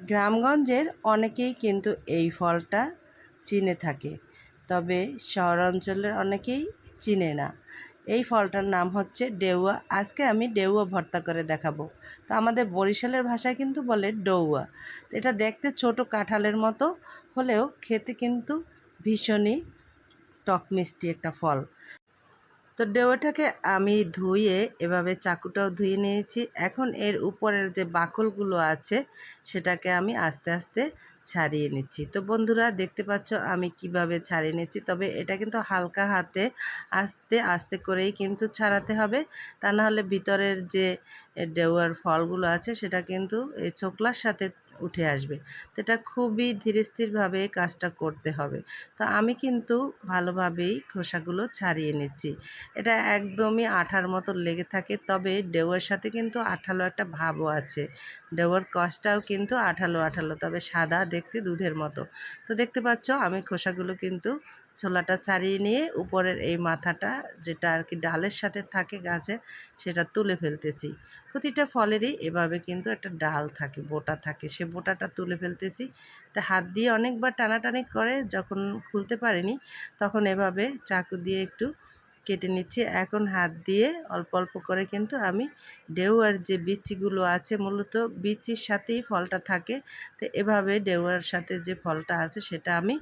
গ্রামগঞ্জের অনেকেই কিন্তু এই ফলটা চিনে থাকে। তবে শহর অঞ্চলের অনেকেই চিনে না। এই ফলটার নাম হচ্ছে ডেউয়া। আজকে আমি ডেউয়া ভর্তা করে দেখাবো। তো আমাদের বরিশালের ভাষায় কিন্তু বলে ডৌয়া। এটা দেখতে ছোট কাঁঠালের মতো, হলেও খেতে কিন্তু ভীষণই টক মিষ্টি একটা ফল। তো ডেওয়াটাকে আমি ধুয়ে এভাবে চাকুটাও ধুয়ে নিয়েছি। এখন এর উপরের যে বাকলগুলো আছে, সেটাকে আমি আস্তে আস্তে ছাড়িয়ে নিচ্ছি। তো বন্ধুরা, দেখতে পাচ্ছ আমি কীভাবে ছাড়িয়ে নিচ্ছি। তবে এটা কিন্তু হালকা হাতে আস্তে আস্তে করেই কিন্তু ছাড়াতে হবে। তা না হলে ভিতরের যে ডেওয়ার ফলগুলো আছে, সেটা কিন্তু এই ছোকলার সাথে উঠে আসবে। তো এটা খুবই ধীরে স্থিরভাবে কাজটা করতে হবে। তো আমি কিন্তু ভালোভাবেই খোসাগুলো ছাড়িয়ে নিচ্ছি। এটা একদমই আঠার মতো লেগে থাকে, তবে ডেওয়ার সাথে কিন্তু আঠালো একটা ভাবও আছে। ডেওয়ার কষটাও কিন্তু আঠালো আঠালো, তবে সাদা দেখতে দুধের মতো। তো দেখতে পাচ্ছ, আমি খোসাগুলো কিন্তু ছোলাটা ছাড়িয়ে নিয়ে উপরের এই মাথাটা যেটা আর কি ডালের সাথে থাকে গাছে, সেটা তুলে ফেলতেছি। প্রতিটা ফলেরই এভাবে কিন্তু একটা ডাল থাকে, বোটা থাকে। সে বোটাটা তুলে ফেলতেছি। তা হাত দিয়ে অনেকবার টানাটানি করে, যখন খুলতে পারিনি, তখন এভাবে চাকু দিয়ে একটু কেটে নিচ্ছি। এখন হাত দিয়ে অল্প অল্প করে কিন্তু আমি ডেউয়ার যে বিচিগুলো আছে, মূলত বিচির সাথেই ফলটা থাকে। তো এভাবে ডেউয়ার সাথে যে ফলটা আছে, সেটা আমি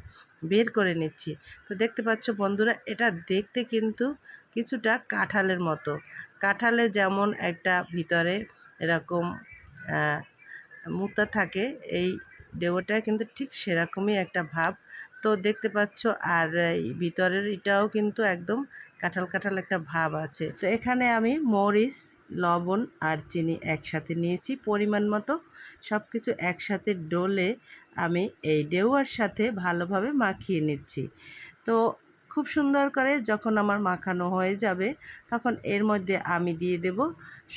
বের করে নিচ্ছি। তো দেখতে পাচ্ছ বন্ধুরা, এটা দেখতে কিন্তু কিছুটা কাঁঠালের মতো। কাঁঠালে যেমন একটা ভিতরে এরকম মুক্তা থাকে, এই ডেউটা কিন্তু ঠিক সেরকমই একটা ভাব। তো দেখতে পাচ্ছ, আর ভিতরের এটাও কিন্তু একদম কাঁঠাল কাঁঠাল একটা ভাব আছে। তো এখানে আমি মরিচ, লবণ আর চিনি একসাথে নিয়েছি, পরিমাণ মতো। সব কিছু একসাথে ডলে আমি এই ডেউয়ার সাথে ভালোভাবে মাখিয়ে নিচ্ছি। তো খুব সুন্দর করে যখন আমার মাখানো হয়ে যাবে, তখন এর মধ্যে আমি দিয়ে দেব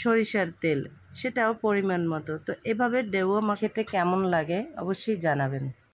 সরিষার তেল, সেটাও পরিমাণ মতো। তো এভাবে ডেউয়া মাখেতে কেমন লাগে অবশ্যই জানাবেন।